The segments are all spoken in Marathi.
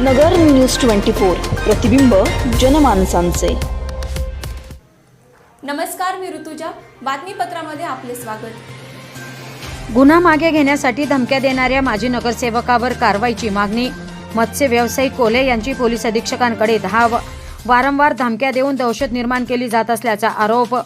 नगर न्यूज ट्वेंटी फोर प्रतिबिंब जनमानसांचे. नमस्कार मी ऋतुजा. बातमीपत्रामध्ये आपले स्वागत. गुन्हा मागे घेण्यासाठी धमक्या देणाऱ्या माजी नगरसेवकावर कारवाईची मागणी. मत्स्य व्यावसायिक कोले यांची पोलीस अधीक्षकांकडे दहा व- वारंवार धमक्या देऊन दहशत निर्माण केली जात असल्याचा आरोप.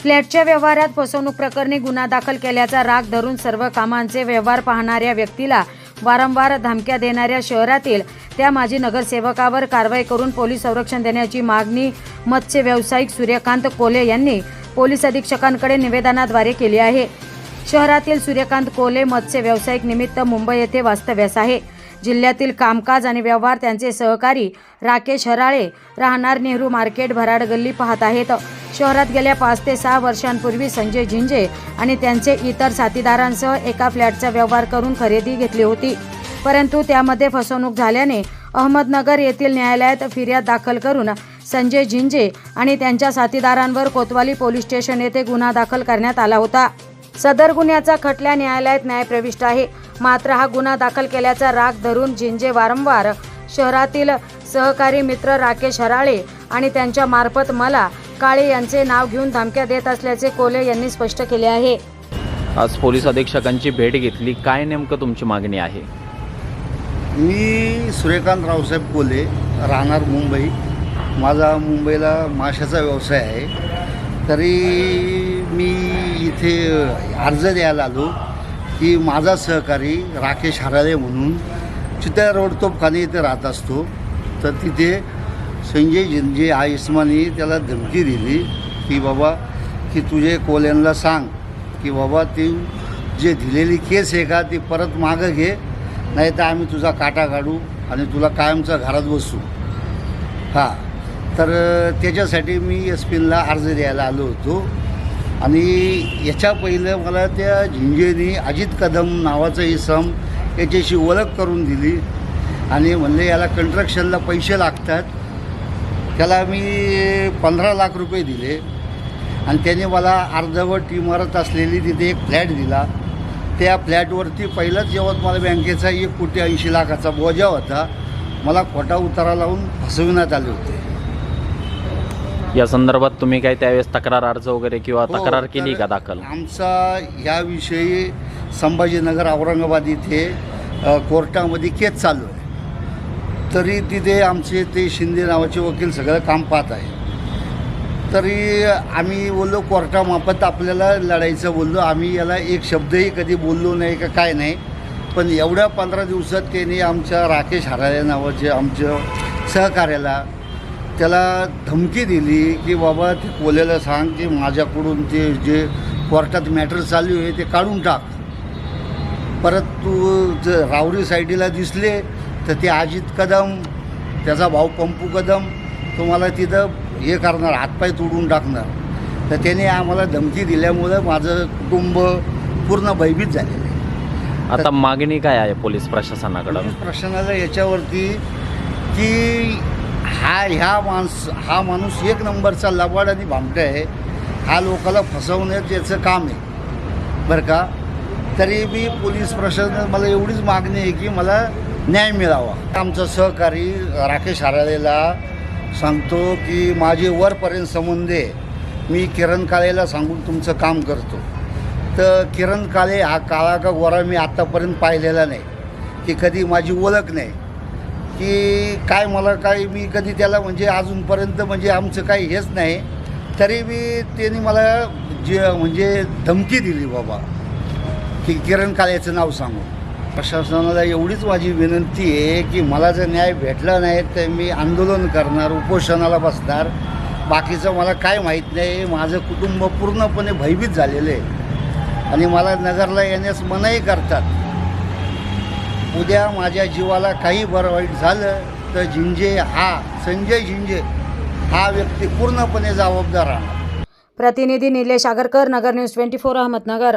फ्लॅटच्या व्यवहारात फसवणूक प्रकरणी गुन्हा दाखल केल्याचा राग धरून सर्व कामांचे व्यवहार पाहणाऱ्या व्यक्तीला वारंवार धमक्या देणाऱ्या शहरातील त्या माजी नगरसेवकावर कारवाई करून पोलीस संरक्षण देण्याची मागणी मत्स्य व्यावसायिक सूर्यकांत कोले यांनी पोलीस अधीक्षकांकडे निवेदनाद्वारे केली आहे. शहरातील सूर्यकांत कोले मत्स्य व्यावसायिक निमित्त मुंबई येथे वास्तव्यास आहे. जिल्ह्यातील कामकाज आणि व्यवहार त्यांचे सहकारी राकेश हराळे राहणार नेहरू मार्केट भराड गल्ली पाहत आहेत. शहरात गेल्या पाच ते सहा वर्षांपूर्वी संजय झिंजे आणि त्यांचे इतर साथीदारांसह एका फ्लॅटचा व्यवहार करून खरेदी घेतली होती. परंतु त्यामध्ये फसवणूक झाल्याने अहमदनगर येथील न्यायालयात फिर्याद दाखल करून संजय झिंजे आणि त्यांच्या साथीदारांवर कोतवाली पोलीस स्टेशन येथे गुन्हा दाखल करण्यात आला होता. सदर गुन्ह्याचा खटल्या न्यायालयात न्यायप्रविष्ट आहे. मात्र हा गुन्हा दाखल केल्याचा राग धरून झिंजे वारंवार शहरातील सहकारी मित्र राकेश हराळे आणि त्यांच्या मार्फत मला काळे यांचे नाव घेऊन धमक्या देत असल्याचे कोले यांनी स्पष्ट केले आहे. आज पोलीस अधीक्षकांची भेट घेतली. काय नेमकं तुमची मागणी आहे? मी सूर्यकांत रावसाहेब कोले राहणार मुंबई. माझा मुंबईला माशाचा व्यवसाय आहे. तरी मी इथे अर्ज द्यायला आलो की माझा सहकारी राकेश हराळे म्हणून चित्या रोड तोपखाने इथे राहत असतो. तर तिथे संजय जे हा त्याला धमकी दिली की बाबा की तुझे कोल्यांना सांग की बाबा ती जे दिलेली केस आहे का ती परत मागं घे नाही तर आम्ही तुझा काटा काढू आणि तुला कायमचा घरात बसू. हां. तर त्याच्यासाठी मी एस पीला अर्ज द्यायला आलो होतो. आणि याच्या पहिलं मला त्या झिंजेनी अजित कदम नावाचं इसम याच्याशी ओळख करून दिली. आणि म्हणले याला कंट्रक्शनला पैसे लागतात. त्याला मी पंधरा लाख रुपये दिले. आणि त्याने मला अर्धवट इमारत असलेली तिथे एक फ्लॅट दिला. त्या फ्लॅटवरती पहिलाच यवतमाळ बँकेचा एक कोटी ऐंशी लाखाचा बोजा होता. मला खोटा उतारा लावून फसविण्यात आले होते. या संदर्भात तुम्ही काय त्यावेळेस तक्रार अर्ज वगैरे किंवा हो, तक्रार केली का दाखल? आमचा याविषयी संभाजीनगर औरंगाबाद इथे कोर्टामध्ये केस चालू आहे. तरी तिथे आमचे ते शिंदे नावाचे वकील सगळं काम पाहत आहे. तरी आम्ही बोललो कोर्टामार्फत आपल्याला लढायचं बोललो. आम्ही याला एक शब्दही कधी बोललो नाही का काय नाही. पण एवढ्या पंधरा दिवसात त्यांनी आमच्या राकेश हराळे नावाचे आमच्या सहकार्याला त्याला धमकी दिली की बाबा ते कोल्याला सांग की माझ्याकडून ते जे कोर्टात मॅटर चालू आहे ते काढून टाक. परत तू जर रावरी साईडीला दिसले तर ते अजित कदम त्याचा भाऊ पंपू कदम तुम्हाला तिथं हे करणार हातपाय तोडून टाकणार. तर त्याने आम्हाला धमकी दिल्यामुळं माझं कुटुंब पूर्ण भयभीत झालेलं आहे. आता मागणी काय आहे पोलीस प्रशासनाकडं? प्रश्नाला याच्यावरती की हा ह्या माणस हा माणूस एक नंबरचा लबाड आणि भामटा आहे. हा लोकाला फसवण्याचं याचं काम आहे. बरं का? तरी मी पोलीस प्रशासनात मला एवढीच मागणी आहे की मला न्याय मिळावा. आमचा सहकारी राकेश हराळेला सांगतो की माझे वरपर्यंत संबंध आहे मी किरण काळेला सांगून तुमचं काम करतो. तर किरण काळे हा काळा का गोरा मी आत्तापर्यंत पाहिलेला नाही की कधी माझी ओळख नाही की काय मला काय मी कधी त्याला म्हणजे अजूनपर्यंत म्हणजे आमचं काही हेच नाही तरी मी त्यांनी मला जे म्हणजे धमकी दिली बाबा की किरण काळेचं नाव सांगून. प्रशासनाला एवढीच माझी विनंती आहे की मला जर न्याय भेटला नाही तर मी आंदोलन करणार उपोषणाला बसणार. बाकीचं मला काय माहीत नाही. माझं कुटुंब पूर्णपणे भयभीत झालेलं आहे. आणि मला नगरला येण्यास मनाई करतात. उद्या माझ्या जीवाला काही बरं वाईट झालं तर झिंजे हा संजय झिंजे हा व्यक्ती पूर्णपणे जबाबदार राहणार. प्रतिनिधी Nilesh Agarkar Nagar news twenty four Ahmednagar.